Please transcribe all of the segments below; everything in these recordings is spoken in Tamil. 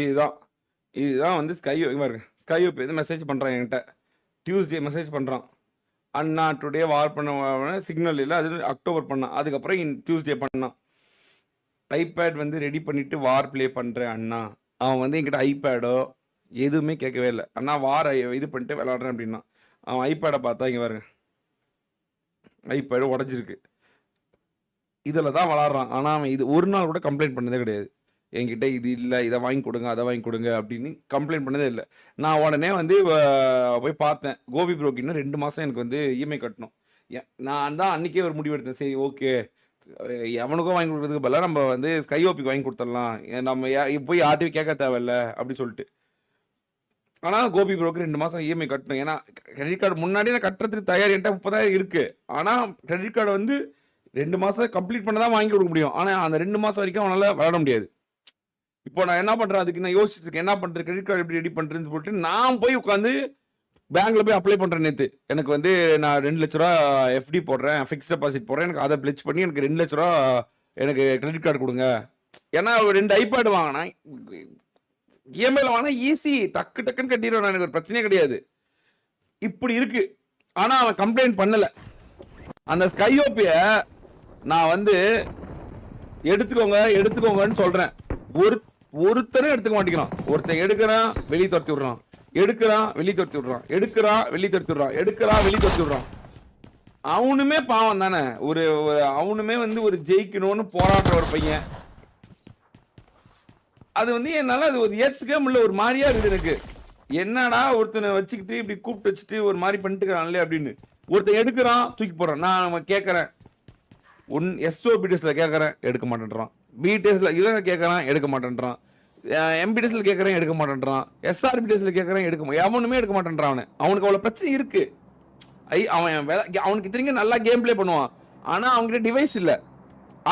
இதுதான். இதுதான் வந்து ஸ்கை பாருங்க. ஸ்கை வந்து மெசேஜ் பண்ணுறான் என்கிட்ட. டியூஸ்டே மெசேஜ் பண்ணுறான் அண்ணா டுடே வார் பண்ண சிக்னல் இல்லை. அது அக்டோபர் பண்ணான். அதுக்கப்புறம் இன் டியூஸ்டே பண்ணான். ஐபேட் வந்து ரெடி பண்ணிவிட்டு வார் ப்ளே பண்ணுறேன் அண்ணா. அவன் வந்து என்கிட்ட ஐபேடோ எதுவுமே கேட்கவே இல்லை. அண்ணா வார் இது பண்ணிட்டு விளாட்றேன் அப்படின்னா. அவன் ஐபேடை பார்த்தா இங்கே பாருங்க. ஐபேடு உடஞ்சிருக்கு. இதில் தான் விளாட்றான் ஆனால் அவன் இது ஒரு நாள் கூட கம்ப்ளைண்ட் பண்ணதே கிடையாது. என்கிட்ட இது இல்லை இதை வாங்கி கொடுங்க அதை வாங்கி கொடுங்க அப்படின்னு கம்ப்ளைண்ட் பண்ணதே இல்லை. நான் உடனே வந்து போய் பார்த்தேன். கோபி ப்ரோக்கின்னு இன்னும் ரெண்டு மாதம் எனக்கு வந்து இஎம்ஐ கட்டணும். நான் தான் அன்றைக்கே ஒரு முடிவு எடுத்தேன். சரி ஓகே எவனுக்கும் வாங்கி கொடுக்கறதுக்கு பதிலாக நம்ம வந்து ஸ்கை ஓபிக்கு வாங்கி கொடுத்துடலாம். நம்ம போய் யார்ட்டையும் கேட்க தேவையில்ல அப்படி சொல்லிட்டு. ஆனால் கோபி ப்ரோக்கு ரெண்டு மாதம் இஎம்ஐ கட்டணும். ஏன்னா கிரெடிட் கார்டு முன்னாடி நான் கட்டுறதுக்கு தயார் என்கிட்ட முப்பதாயிரம் இருக்குது ஆனால் கிரெடிட் கார்டு வந்து ரெண்டு மாதம் கம்ப்ளீட் பண்ண தான் வாங்கி கொடுக்க முடியும். ஆனால் அந்த ரெண்டு மாதம் வரைக்கும் அவனால் விளாட முடியாது. இப்போ நான் என்ன பண்ணுறேன் அதுக்கு நான் யோசிச்சுட்டு இருக்கேன். என்ன பண்ணுறது கிரெடிட் கார்டு எப்படி ரெடி பண்ணுறதுன்னு சொல்லிட்டு நான் போய் உட்காந்து பேங்க்ல போய் அப்ளை பண்ணுறேன் நேற்று எனக்கு வந்து நான் ரெண்டு லட்ச ரூபா எஃப்டி போடுறேன். ஃபிக்ஸ் டெபாசிட் போடுறேன். எனக்கு அதை பிளச் பண்ணி எனக்கு ரெண்டு லட்ச ரூபா எனக்கு கிரெடிட் கார்டு கொடுங்க. ஏன்னா ஒரு ரெண்டு ஐபேட் வாங்கினேன் இஎம்ஐல வாங்கினா ஈஸி டக்கு டக்குன்னு கட்டிடுவேன் எனக்கு ஒரு பிரச்சனையே கிடையாது. இப்படி இருக்கு. ஆனா அவன் கம்ப்ளைண்ட் பண்ணல. அந்த ஸ்கையோப்பிய நான் வந்து எடுத்துக்கோங்க எடுத்துக்கோங்கன்னு சொல்றேன். ஒரு ஒருத்தரும் எடுத்துக்க மாட்டேங்கிறான். ஒருத்தன் எடுக்கிறான் வெளியே துரத்தி விடுறான். எடுக்கிறான் வெளியே துரத்தி விடுறான். எடுக்கிறான் வெளியே துரத்தி விடுறான். எடுக்கிறான் வெளியே துரத்தி விடுறான். அவனுமே பாவம் தானே. ஒரு அவனுமே வந்து ஒரு ஜெயிக்கணும்னு போராடுற ஒரு பையன். அது வந்து என்னால அது ஒரு ஏற்றுக்கவே முடியல. ஒரு மாதிரியா இருக்குது எனக்கு. என்னடா ஒருத்தனை வச்சுக்கிட்டு இப்படி கூப்பிட்டு வச்சுட்டு ஒரு மாதிரி பண்ணிட்டுக்கிறான்ல அப்படின்னு. ஒருத்தன் எடுக்கிறான் தூக்கி போடுறான். நான் அவன் கேட்கறேன் ஒன் எஸ்ஓ பிடிஎஸ்ல கேட்கறேன் எடுக்க மாட்டேன்றான். பிடிஎஸ்ல இதில் கேட்குறான் எடுக்க மாட்டேன்றான். எம்பிடிஎஸ்ல கேட்குறேன் எடுக்க மாட்டேன்றான். எஸ்ஆர்பிடிஎஸ்ல கேட்குறேன் எடுக்க எவனுமே எடுக்க மாட்டேன்றான் அவனு. அவனுக்கு அவ்வளோ பிரச்சனை இருக்கு. ஐ அவன் வேலை அவனுக்கு திரும்பி நல்லா கேம் ப்ளே பண்ணுவான். ஆனால் அவன்கிட்ட டிவைஸ் இல்லை.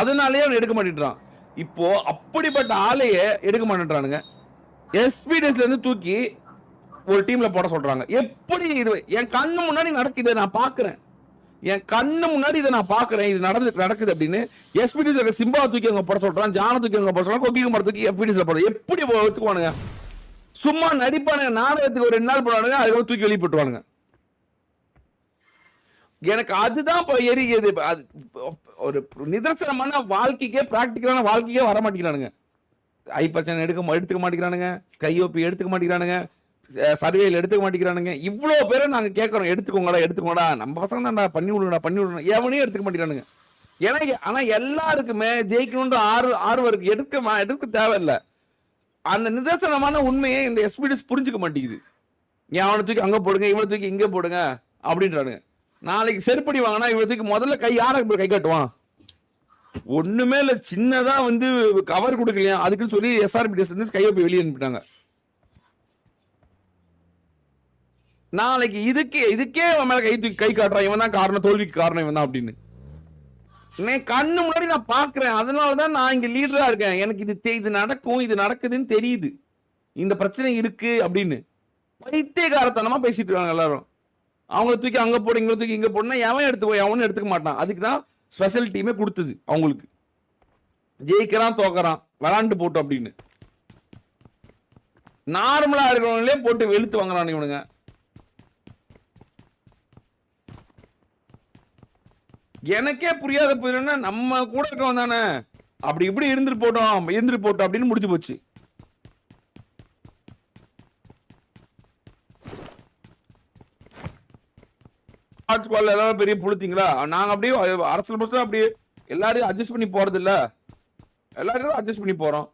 அதனாலேயே அவன் எடுக்க மாட்டேன்றான். இப்போ அப்படிப்பட்ட ஆளையே எடுக்க மாட்டேன்றானுங்க. எஸ்பிடிஎஸ்ல இருந்து தூக்கி ஒரு டீம்ல போட சொல்றாங்க. எப்படி இது என் கண்ணு முன்னாடி நடக்குது நான் பாக்குறேன். என் கண்ணு முன்னாடி இதை நான் பாக்குறேன் இது நடந்து நடக்குது அப்படின்னு எஸ்பிடிஸ் இருக்க சிம்பா தூக்கி அவங்க போட சொல்றான் ஜான தூக்கி அவங்க போட சொல்றான் கொக்கி குமார் தூக்கி எஃபிடிஎஸ்ல போட எப்படி ஒத்துக்குவானுங்க? சும்மா நடிப்பானுங்க நாடகத்துக்கு ஒரு ரெண்டு நாள் போடுவானுங்க அதுக்கப்புறம் தூக்கி வெளியே எனக்கு அதுதான் இப்போ எரியுது. அது ஒரு நிதர்சனமான வாழ்க்கைக்கே பிராக்டிக்கலான வாழ்க்கைக்கே வர மாட்டேங்கிறானுங்க. ஐ பச்சனை எடுக்க எடுத்துக்க மாட்டேங்கிறானுங்க. ஸ்கைஓபி எடுத்துக்க மாட்டேங்கிறானுங்க. சர்வேல எடுத்துக்க மாட்டேங்கிறானுங்க. இவ்வளோ பேரை நாங்கள் கேட்குறோம். எடுத்துக்கோங்கடா எடுத்துக்கோங்கடா. நம்ம பசங்க தான்டா பண்ணி விடுங்கடா பண்ணி விடணும் எவனையும் எடுத்துக்க மாட்டேங்கிறானுங்க. எனக்கு ஆனால் எல்லாருக்குமே ஜெயிக்கணுன்ற ஆறு ஆர்வருக்கு எடுக்க மா- எடுக்க தேவையில்லை. அந்த நிதர்சனமான உண்மையை இந்த எஸ்பிடிஎஸ் புரிஞ்சுக்க மாட்டேங்குது. நீ அவனை தூக்கி அங்கே போடுங்க இவனை தூக்கி இங்கே போடுங்க அப்படின்றானுங்க. நாளைக்கு செருப்படி வாங்கினா இவனை தூக்கி முதல்ல கை யாரை கை காட்டுவான்? ஒண்ணுமே இல்ல. சின்னதா வந்து கவர் கொடுக்கலையா? அதுக்குன்னு சொல்லி எஸ்ஆர்பிடிஎஸ்லேருந்து வந்து போய் வெளியே அனுப்பிட்டாங்க. நாளைக்கு இதுக்கே இதுக்கே அவன் மேல கை தூக்கி கை காட்டுறான். இவன் தான் காரணம் தோல்விக்கு காரணம் இவன் தான் அப்படின்னு. நான் கண்ணு முன்னாடி நான் பாக்குறேன் அதனால தான் நான் இங்க லீடரா இருக்கேன். எனக்கு இது தெ- இது நடக்கும் இது நடக்குதுன்னு தெரியுது. இந்த பிரச்சனை இருக்கு அப்படின்னு. பைத்தியகாரத்தனமா பேசிட்டு இருக்காங்க எல்லாரும். அவங்கள தூக்கி அங்க போடு இங்க தூக்கி இங்க போடுனா எவன் எடுத்துக்கோ எவனும் எடுத்துக்க மாட்டான். அதுக்கு தான் ஸ்பெஷல் டீமே கொடுத்தது அவங்களுக்கு. ஜெயிக்கிறான் தோக்கறான். விளாண்டு போட்டோம் அப்படின்னு. நார்மலா இருக்கிறவங்களே போட்டு வெளுத்து வாங்குறான் இவனுங்க. எனக்கே புரியாத போயிருன்னா நம்ம கூட இருக்கவன் தானே. அப்படி இப்படி இருந்துட்டு போட்டோம் இருந்துட்டு போட்டோம் அப்படின்னு முடிஞ்சு போச்சு. ஸ்குவாட்ல எல்லாரும் பெரிய புளுத்திங்களா நாங்க அப்படியே அரசியல் பஸ்ல அப்படியே எல்லாரையும் அட்ஜஸ்ட் பண்ணி போறது இல்ல எல்லாரும் அட்ஜஸ்ட் பண்ணி போறோம்.